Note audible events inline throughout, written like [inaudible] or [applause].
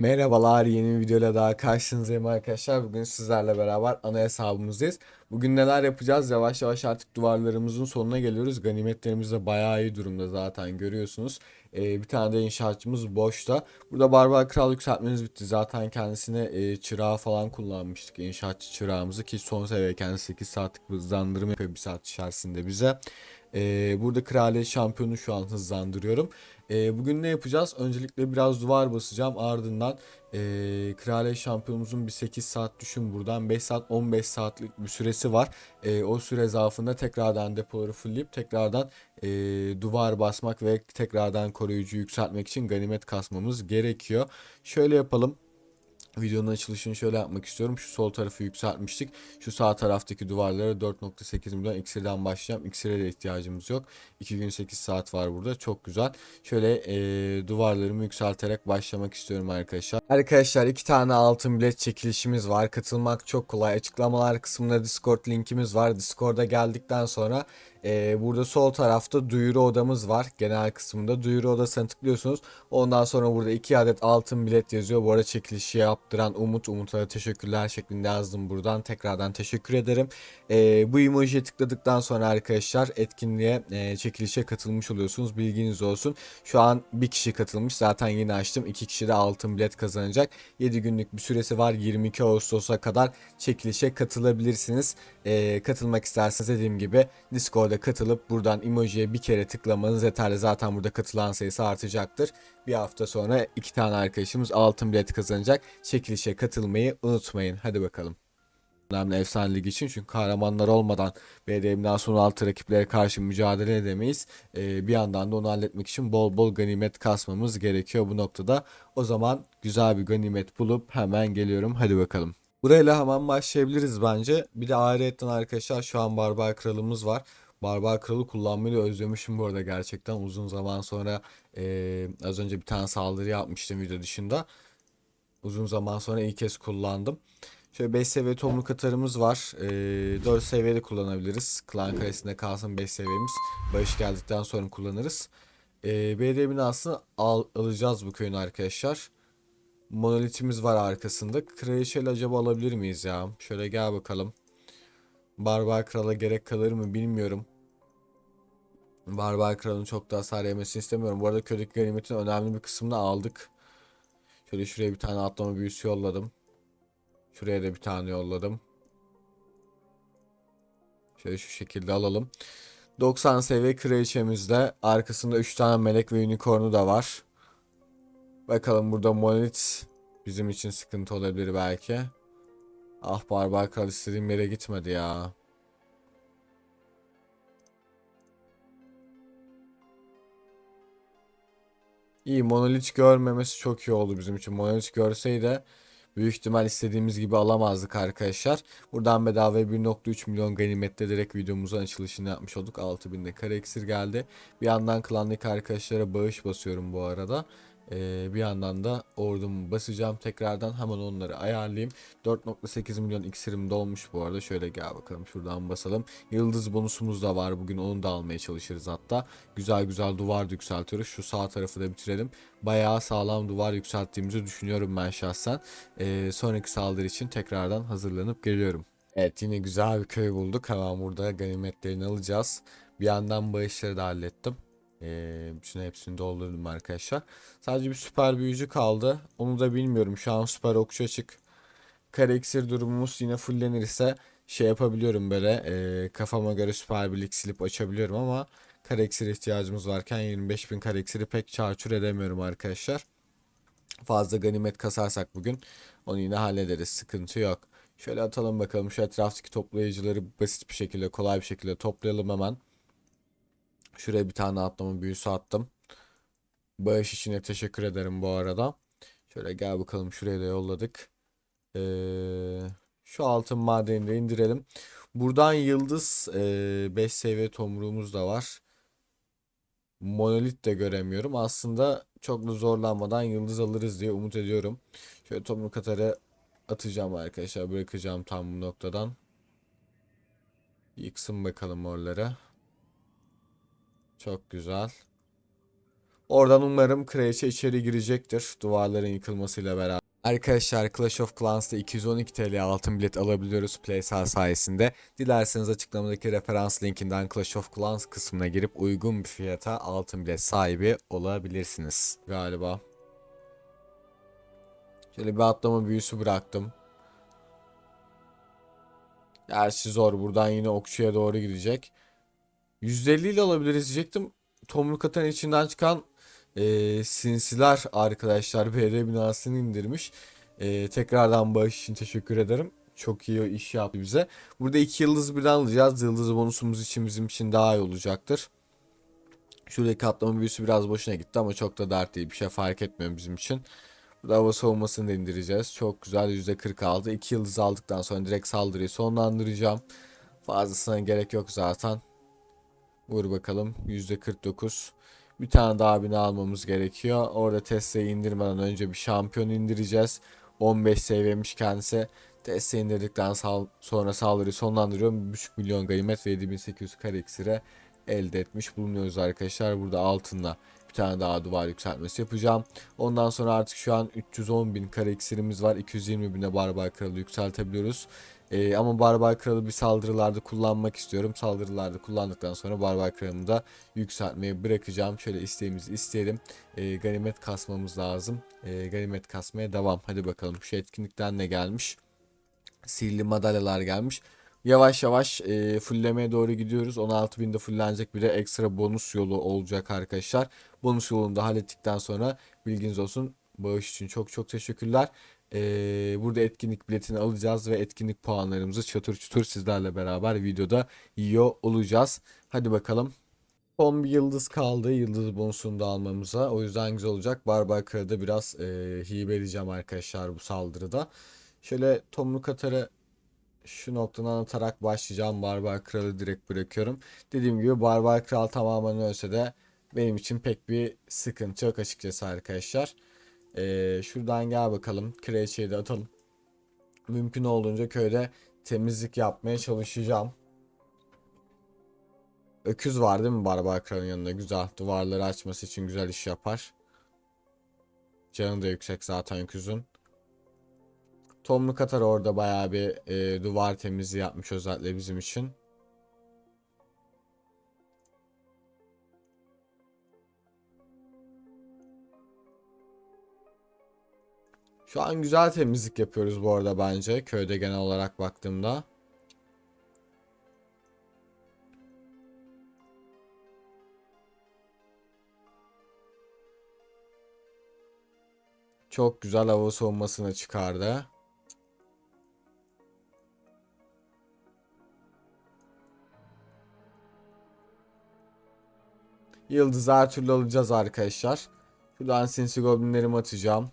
Merhabalar, yeni bir videoyla daha karşınızdayım arkadaşlar. Bugün sizlerle beraber ana hesabımızdayız. Bugün neler yapacağız? Yavaş yavaş artık duvarlarımızın sonuna geliyoruz. Ganimetlerimiz de bayağı iyi durumda zaten görüyorsunuz. Ee, bir tane de inşaatçımız boşta. Burada Barbar Kral yükseltmemiz bitti. Zaten kendisine e, çırağı falan kullanmıştık. İnşaatçı çırağımızı ki son seviye kendisi 8 saatlik hızlandırma yapıyor bir saat içerisinde bize. Ee, burada kraliyet şampiyonu şu an hızlandırıyorum. Ee, bugün ne yapacağız? Öncelikle biraz duvar basacağım. Ardından e, kraliyet şampiyonumuzun bir 8 saat düşün buradan 5 saat 15 saatlik bir süresi var. Ee, o süre zarfında tekrardan depoları fullleyip tekrardan e, duvar basmak ve tekrardan koruyucu yükseltmek için ganimet kasmamız gerekiyor. Şöyle yapalım. Videonun açılışını şöyle yapmak istiyorum. Şu sol tarafı yükseltmiştik. Şu sağ taraftaki duvarlara 4.8 milyon iksirden başlayacağım. İksire de ihtiyacımız yok. 2 gün 8 saat var burada. Çok güzel. Şöyle e, duvarlarımı yükselterek başlamak istiyorum arkadaşlar. Arkadaşlar iki tane altın bilet çekilişimiz var. Katılmak çok kolay. Açıklamalar kısmında Discord linkimiz var. Discord'a geldikten sonra e, burada sol tarafta duyuru odamız var. Genel kısmında duyuru odasına tıklıyorsunuz. Ondan sonra burada iki adet altın bilet yazıyor. Bu arada çekilişi yaptıran Umut. Umut'a teşekkürler şeklinde yazdım buradan. Tekrardan teşekkür ederim. E, bu emojiye tıkladıktan sonra arkadaşlar etkinliğe e, çekilişe katılmış oluyorsunuz. Bilginiz olsun. Şu an bir kişi katılmış. Zaten yeni açtım. İki kişi de altın bilet kazanacak. 7 günlük bir süresi var. 22 Ağustos'a kadar çekilişe katılabilirsiniz. E, katılmak isterseniz dediğim gibi Discord'a katılıp buradan emojiye bir kere tıklamanız yeterli. Zaten burada katılan sayısı artacaktır. Bir hafta sonra iki tane arkadaşımız altın bilet kazanacak. Çekilişe katılmayı unutmayın. Hadi bakalım önemli efsane lig için çünkü kahramanlar olmadan BDM'den sonra altı rakiplere karşı mücadele edemeyiz. Ee, bir yandan da onu halletmek için bol bol ganimet kasmamız gerekiyor bu noktada. O zaman güzel bir ganimet bulup hemen geliyorum. Hadi bakalım. Burayla hemen başlayabiliriz bence. Bir de ayrıyetten arkadaşlar şu an Barbar Kralımız var. Barbar Kralı kullanmayı da özlemişim bu arada gerçekten uzun zaman sonra ee, az önce bir tane saldırı yapmıştım video dışında. Uzun zaman sonra ilk kez kullandım. Şöyle 5 seviye tomruk atarımız var. Ee, 4 seviyede kullanabiliriz. Klan karesinde kalsın 5 seviyemiz. Barış geldikten sonra kullanırız. Ee, belediye binasını al, alacağız bu köyün arkadaşlar. Monolitimiz var arkasında. Kraliçeyle acaba alabilir miyiz ya? Şöyle gel bakalım. Barbar Kral'a gerek kalır mı bilmiyorum. Barbar Kral'ın çok da hasar yemesini istemiyorum. Bu arada köydeki ganimetin önemli bir kısmını aldık. Şöyle şuraya bir tane atlama büyüsü yolladım. Şuraya da bir tane yolladım. Şöyle şu şekilde alalım. 90 seviye kraliçemizde arkasında 3 tane melek ve unicorn'u da var. Bakalım burada monolit bizim için sıkıntı olabilir belki. Ah barbar kral istediğim yere gitmedi ya. İyi monolit görmemesi çok iyi oldu bizim için. Monolit görseydi büyük ihtimal istediğimiz gibi alamazdık arkadaşlar. Buradan bedava 1.3 milyon ganimette direkt videomuzun açılışını yapmış olduk. 6000'de kare iksir geldi. Bir yandan klandaki arkadaşlara bağış basıyorum bu arada. Ee, bir yandan da ordumu basacağım. Tekrardan hemen onları ayarlayayım. 4.8 milyon iksirim dolmuş bu arada. Şöyle gel bakalım şuradan basalım. Yıldız bonusumuz da var bugün onu da almaya çalışırız hatta. Güzel güzel duvar da yükseltiyoruz. Şu sağ tarafı da bitirelim. Bayağı sağlam duvar yükselttiğimizi düşünüyorum ben şahsen. Ee, sonraki saldırı için tekrardan hazırlanıp geliyorum. Evet yine güzel bir köy bulduk. Hemen burada ganimetlerini alacağız. Bir yandan bağışları da hallettim ee, bütün hepsini doldurdum arkadaşlar. Sadece bir süper büyücü kaldı. Onu da bilmiyorum. Şu an süper okçu açık. Kare iksir durumumuz yine fullenirse şey yapabiliyorum böyle e, kafama göre süper birlik silip açabiliyorum ama kare iksir ihtiyacımız varken 25.000 kare iksiri pek çarçur edemiyorum arkadaşlar. Fazla ganimet kasarsak bugün onu yine hallederiz. Sıkıntı yok. Şöyle atalım bakalım şu etraftaki toplayıcıları basit bir şekilde kolay bir şekilde toplayalım hemen. Şuraya bir tane atlama büyüsü attım. Bağış için teşekkür ederim bu arada. Şöyle gel bakalım şuraya da yolladık. Ee, şu altın madenini de indirelim. Buradan yıldız 5 e, seviye tomruğumuz da var. Monolit de göremiyorum. Aslında çok da zorlanmadan yıldız alırız diye umut ediyorum. Şöyle tomruk atarı atacağım arkadaşlar. Bırakacağım tam bu noktadan. Yıksın bakalım oraları. Çok güzel. Oradan umarım kraliçe içeri girecektir duvarların yıkılmasıyla beraber. Arkadaşlar Clash of Clans'ta 212 TL altın bilet alabiliyoruz Playsal sayesinde. Dilerseniz açıklamadaki referans linkinden Clash of Clans kısmına girip uygun bir fiyata altın bilet sahibi olabilirsiniz galiba. Şöyle bir atlama büyüsü bıraktım. Gerçi zor. Buradan yine okçuya doğru gidecek. 150 ile alabiliriz diyecektim. Tomruk atan içinden çıkan e, sinsiler arkadaşlar [laughs] BD binasını indirmiş. E, tekrardan bağış için teşekkür ederim. Çok iyi iş yaptı bize. Burada iki yıldız birden alacağız. Yıldız bonusumuz için bizim için daha iyi olacaktır. Şuradaki atlama büyüsü biraz boşuna gitti ama çok da dert değil. Bir şey fark etmiyor bizim için. Burada hava savunmasını da indireceğiz. Çok güzel %40 aldı. 2 yıldız aldıktan sonra direkt saldırıyı sonlandıracağım. Fazlasına gerek yok zaten. Vur bakalım. %49. Bir tane daha bina almamız gerekiyor. Orada Tesla'yı indirmeden önce bir şampiyon indireceğiz. 15 seviyemiş kendisi. Tesla indirdikten sonra saldırıyı sonlandırıyorum. 1.5 milyon ganimet ve 7800 kare iksire elde etmiş bulunuyoruz arkadaşlar. Burada altınla bir tane daha duvar yükseltmesi yapacağım. Ondan sonra artık şu an 310 bin kare iksirimiz var. 220 bine barbar kralı yükseltebiliyoruz. Ee, ama barbar kralı bir saldırılarda kullanmak istiyorum. Saldırılarda kullandıktan sonra barbar kralımı da yükseltmeyi bırakacağım. Şöyle isteğimizi isteyelim. Ee, ganimet kasmamız lazım. Ee, ganimet kasmaya devam. Hadi bakalım şu etkinlikten ne gelmiş? Sihirli madalyalar gelmiş. Yavaş yavaş e, fulllemeye doğru gidiyoruz. 16.000'de fullenecek bir de ekstra bonus yolu olacak arkadaşlar. Bonus yolunu da hallettikten sonra bilginiz olsun. Bağış için çok çok teşekkürler. E, burada etkinlik biletini alacağız ve etkinlik puanlarımızı çatır çutur sizlerle beraber videoda yiyor olacağız. Hadi bakalım. Son bir yıldız kaldı. Yıldız bonusunu da almamıza. O yüzden güzel olacak. Barbar Kral'da biraz e, hibe edeceğim arkadaşlar bu saldırıda. Şöyle Tomruk Atar'ı şu noktadan atarak başlayacağım. Barbar Kral'ı direkt bırakıyorum. Dediğim gibi Barbar Kral tamamen ölse de benim için pek bir sıkıntı yok açıkçası arkadaşlar. Ee, şuradan gel bakalım. Kraliçeyi de atalım. Mümkün olduğunca köyde temizlik yapmaya çalışacağım. Öküz var değil mi Barbar Kral'ın yanında? Güzel. Duvarları açması için güzel iş yapar. Canı da yüksek zaten öküzün. Tomlu Katar orada bayağı bir e, duvar temizliği yapmış özellikle bizim için. Şu an güzel temizlik yapıyoruz bu arada bence köyde genel olarak baktığımda. Çok güzel hava soğumasını çıkardı. Yıldızı her türlü alacağız arkadaşlar. Şuradan sinsi goblinlerimi atacağım.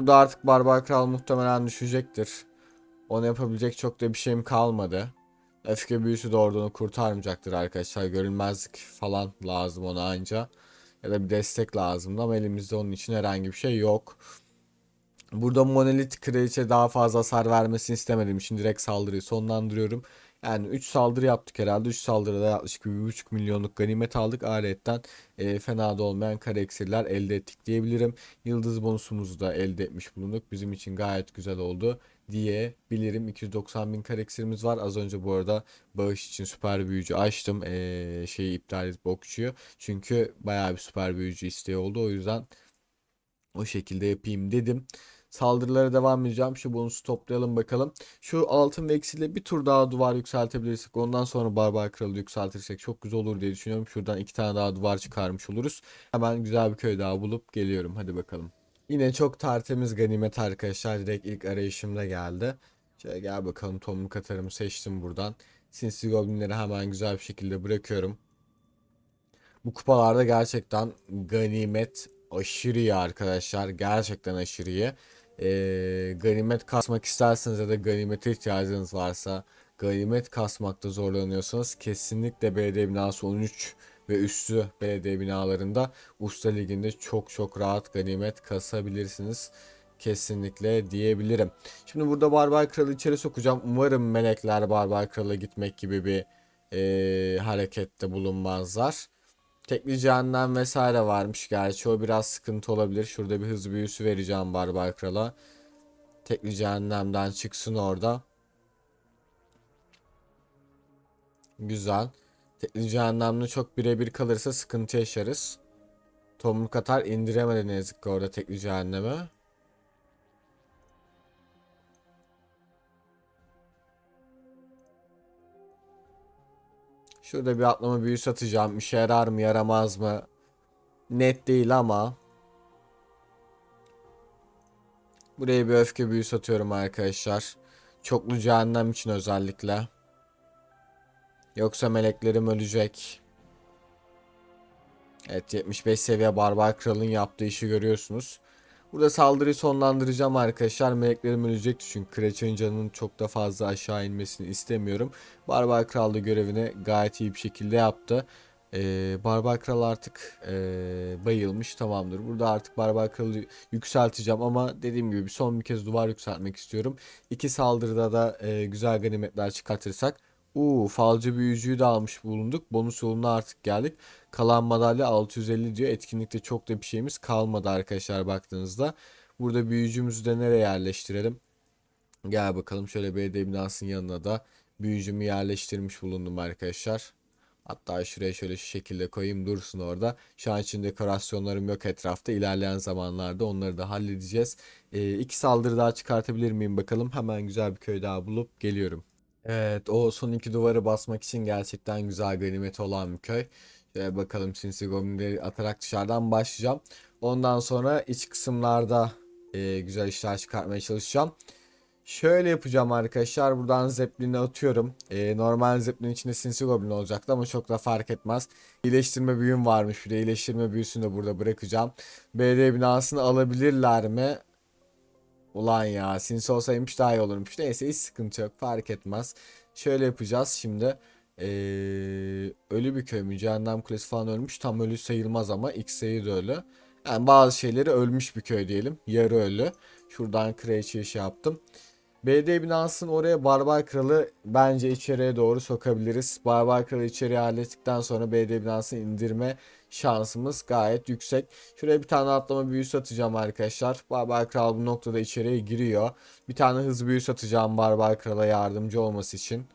Burada artık Barbar Kral muhtemelen düşecektir. Onu yapabilecek çok da bir şeyim kalmadı. Öfke büyüsü de oradan kurtarmayacaktır arkadaşlar. Görünmezlik falan lazım ona anca. Ya da bir destek lazımdı ama elimizde onun için herhangi bir şey yok. Burada monolit kraliçe daha fazla hasar vermesini istemediğim için direkt saldırıyı sonlandırıyorum. Yani 3 saldırı yaptık herhalde. 3 saldırıda yaklaşık 1,5 milyonluk ganimet aldık. Aletten e, fena da olmayan kare eksirler elde ettik diyebilirim. Yıldız bonusumuzu da elde etmiş bulunduk. Bizim için gayet güzel oldu diyebilirim. 290 bin kare eksirimiz var. Az önce bu arada bağış için süper büyücü açtım. E, şeyi iptal edip okçuyu. Çünkü bayağı bir süper büyücü isteği oldu. O yüzden o şekilde yapayım dedim. Saldırılara devam edeceğim. Şu bonusu toplayalım bakalım. Şu altın ve eksiyle bir tur daha duvar yükseltebilirsek ondan sonra barbar kralı yükseltirsek çok güzel olur diye düşünüyorum. Şuradan iki tane daha duvar çıkarmış oluruz. Hemen güzel bir köy daha bulup geliyorum. Hadi bakalım. Yine çok tertemiz ganimet arkadaşlar. Direkt ilk arayışımda geldi. Şöyle gel bakalım tomruk atarımı seçtim buradan. Sinsi goblinleri hemen güzel bir şekilde bırakıyorum. Bu kupalarda gerçekten ganimet aşırı iyi arkadaşlar. Gerçekten aşırı iyi e, ganimet kasmak isterseniz ya da ganimete ihtiyacınız varsa ganimet kasmakta zorlanıyorsanız kesinlikle BD binası 13 ve üstü belediye binalarında Usta Ligi'nde çok çok rahat ganimet kasabilirsiniz. Kesinlikle diyebilirim. Şimdi burada Barbar Kralı içeri sokacağım. Umarım melekler Barbar Kralı'na gitmek gibi bir eee, harekette bulunmazlar. Tekli cehennem vesaire varmış gerçi o biraz sıkıntı olabilir. Şurada bir hız büyüsü vereceğim Barbar Kral'a. Tekli cehennemden çıksın orada. Güzel. Tekli cehennemle çok birebir kalırsa sıkıntı yaşarız. Tomruk atar indiremedi ne yazık ki orada tekli cehenneme. Şurada bir atlama büyüsü atacağım. İşe yarar mı yaramaz mı? Net değil ama. Buraya bir öfke büyüsü atıyorum arkadaşlar. Çoklu cehennem için özellikle. Yoksa meleklerim ölecek. Evet 75 seviye Barbar Kral'ın yaptığı işi görüyorsunuz. Burada saldırıyı sonlandıracağım arkadaşlar. Meleklerim ölecekti çünkü Kraliçenin canının çok da fazla aşağı inmesini istemiyorum. Barbar Kral da görevini gayet iyi bir şekilde yaptı. Ee, Barbar Kral artık ee, bayılmış tamamdır. Burada artık Barbar Kral'ı yükselteceğim ama dediğim gibi son bir kez duvar yükseltmek istiyorum. İki saldırıda da ee, güzel ganimetler çıkartırsak Uuu falcı büyücüyü de almış bulunduk. Bonus yoluna artık geldik. Kalan madalya 650 diyor. Etkinlikte çok da bir şeyimiz kalmadı arkadaşlar baktığınızda. Burada büyücümüzü de nereye yerleştirelim? Gel bakalım şöyle belediye binasının yanına da büyücümü yerleştirmiş bulundum arkadaşlar. Hatta şuraya şöyle şu şekilde koyayım dursun orada. Şu an için dekorasyonlarım yok etrafta. İlerleyen zamanlarda onları da halledeceğiz. Ee, iki saldırı daha çıkartabilir miyim bakalım. Hemen güzel bir köy daha bulup geliyorum. Evet o son iki duvarı basmak için gerçekten güzel ganimeti olan bir köy. Şöyle bakalım sinsi goblinleri atarak dışarıdan başlayacağım. Ondan sonra iç kısımlarda e, güzel işler çıkartmaya çalışacağım. Şöyle yapacağım arkadaşlar. Buradan Zeppelin'i atıyorum. E, normal Zeppelin içinde sinsi goblin olacaktı ama çok da fark etmez. İyileştirme büyüm varmış. Bir de iyileştirme büyüsünü de burada bırakacağım. BD binasını alabilirler mi? Ulan ya sinsi olsaymış daha iyi olurmuş. Neyse hiç sıkıntı yok fark etmez. Şöyle yapacağız şimdi. Ee, ölü bir köy mü? Cehennem Kulesi falan ölmüş. Tam ölü sayılmaz ama X'eyi de ölü. Yani bazı şeyleri ölmüş bir köy diyelim. Yarı ölü. Şuradan Kraliçe'yi şey yaptım. BD binasının oraya Barbar Kralı bence içeriye doğru sokabiliriz. Barbar Kralı içeriye hallettikten sonra BD binasını indirme şansımız gayet yüksek. Şuraya bir tane atlama büyüsü atacağım arkadaşlar. Barbar Kral bu noktada içeriye giriyor. Bir tane hızlı büyüsü atacağım Barbar Kral'a yardımcı olması için.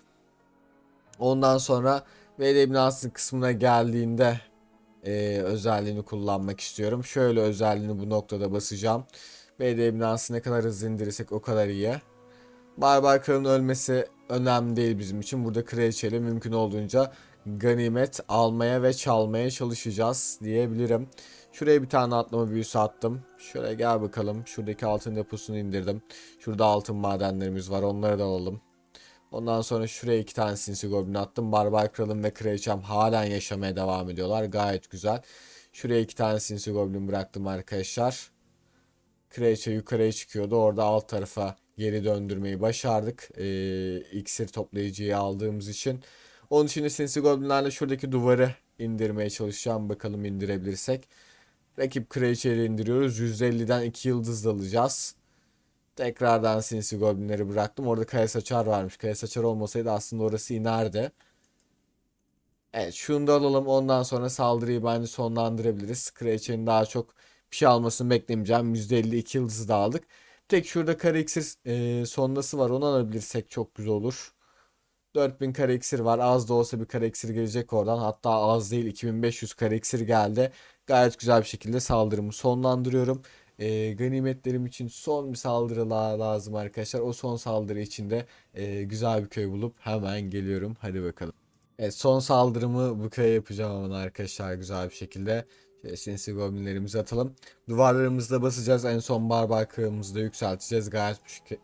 Ondan sonra BD binasının kısmına geldiğinde e, özelliğini kullanmak istiyorum. Şöyle özelliğini bu noktada basacağım. BD binası ne kadar hızlı indirirsek o kadar iyi. Barbar Kral'ın ölmesi önemli değil bizim için. Burada kraliçeyle mümkün olduğunca ganimet almaya ve çalmaya çalışacağız diyebilirim. Şuraya bir tane atlama büyüsü attım. Şöyle gel bakalım. Şuradaki altın deposunu indirdim. Şurada altın madenlerimiz var. Onları da alalım. Ondan sonra şuraya iki tane sinsi goblin attım. Barbar Kralım ve Kraliçem halen yaşamaya devam ediyorlar. Gayet güzel. Şuraya iki tane sinsi goblin bıraktım arkadaşlar. Kraliçe yukarıya çıkıyordu. Orada alt tarafa geri döndürmeyi başardık. Ee, iksir toplayıcıyı aldığımız için. Onun için sinsi goblinlerle şuradaki duvarı indirmeye çalışacağım. Bakalım indirebilirsek. Rakip kraliçeyi indiriyoruz. %50'den 2 yıldız alacağız. Tekrardan sinsi goblinleri bıraktım. Orada kaya saçar varmış. Kaya saçar olmasaydı aslında orası inerdi. Evet şunu da alalım. Ondan sonra saldırıyı bence sonlandırabiliriz. Kraliçenin daha çok bir şey almasını beklemeyeceğim. %52 yıldızı da aldık. Tek şurada kare iksir e, sondası var. Onu alabilirsek çok güzel olur. 4000 kare iksir var. Az da olsa bir kare iksir gelecek oradan. Hatta az değil 2500 kare iksir geldi. Gayet güzel bir şekilde saldırımı sonlandırıyorum. E, ganimetlerim için son bir saldırı la- lazım arkadaşlar. O son saldırı için de e, güzel bir köy bulup hemen geliyorum. Hadi bakalım. Evet son saldırımı bu köye yapacağım ama arkadaşlar güzel bir şekilde. Şöyle sinsi goblinlerimizi atalım. Duvarlarımızı da basacağız. En son barbar kırığımızı da yükselteceğiz. Gayet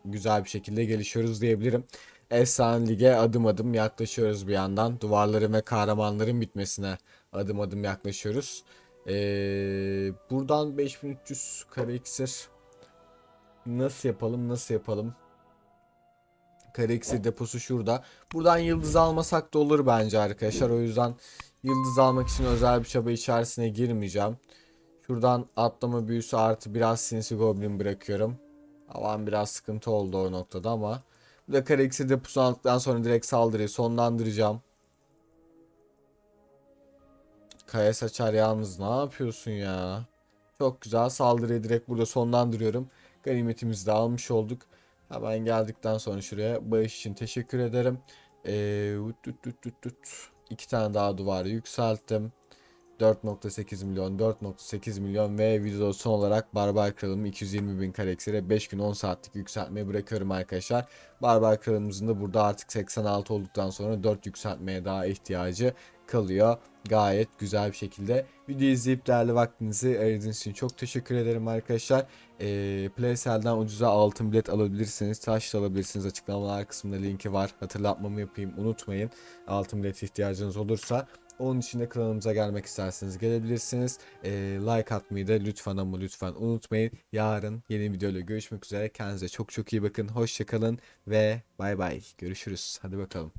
güzel bir şekilde gelişiyoruz diyebilirim. Efsane Lig'e adım adım yaklaşıyoruz bir yandan. Duvarların ve kahramanların bitmesine adım adım yaklaşıyoruz. Ee, buradan 5300 kare iksir nasıl yapalım nasıl yapalım? Kare iksir deposu şurada. Buradan yıldız almasak da olur bence arkadaşlar. O yüzden Yıldız almak için özel bir çaba içerisine girmeyeceğim. Şuradan atlama büyüsü artı biraz sinsi goblin bırakıyorum. Havan biraz sıkıntı oldu o noktada ama. Bu da kare iksir deposu aldıktan sonra direkt saldırıyı sonlandıracağım. Kaya saçar yalnız ne yapıyorsun ya? Çok güzel saldırıyı direkt burada sonlandırıyorum. Ganimetimizi de almış olduk. Hemen geldikten sonra şuraya bağış için teşekkür ederim. Ee, ut, ut, ut, ut, ut. İki tane daha duvarı yükselttim. 4.8 milyon, 4.8 milyon ve videoda son olarak Barbar Kralımı 220 bin kareksire 5 gün 10 saatlik yükseltmeye bırakıyorum arkadaşlar. Barbar Kralımızın da burada artık 86 olduktan sonra 4 yükseltmeye daha ihtiyacı kalıyor. Gayet güzel bir şekilde. Videoyu izleyip değerli vaktinizi ayırdığınız için çok teşekkür ederim arkadaşlar. Ee, Playsel'den ucuza altın bilet alabilirsiniz. Taş da alabilirsiniz. Açıklamalar kısmında linki var. Hatırlatmamı yapayım unutmayın. Altın bilet ihtiyacınız olursa. Onun için de kanalımıza gelmek isterseniz gelebilirsiniz. Ee, like atmayı da lütfen ama lütfen unutmayın. Yarın yeni videoyla görüşmek üzere. Kendinize çok çok iyi bakın. Hoşçakalın ve bay bay. Görüşürüz. Hadi bakalım.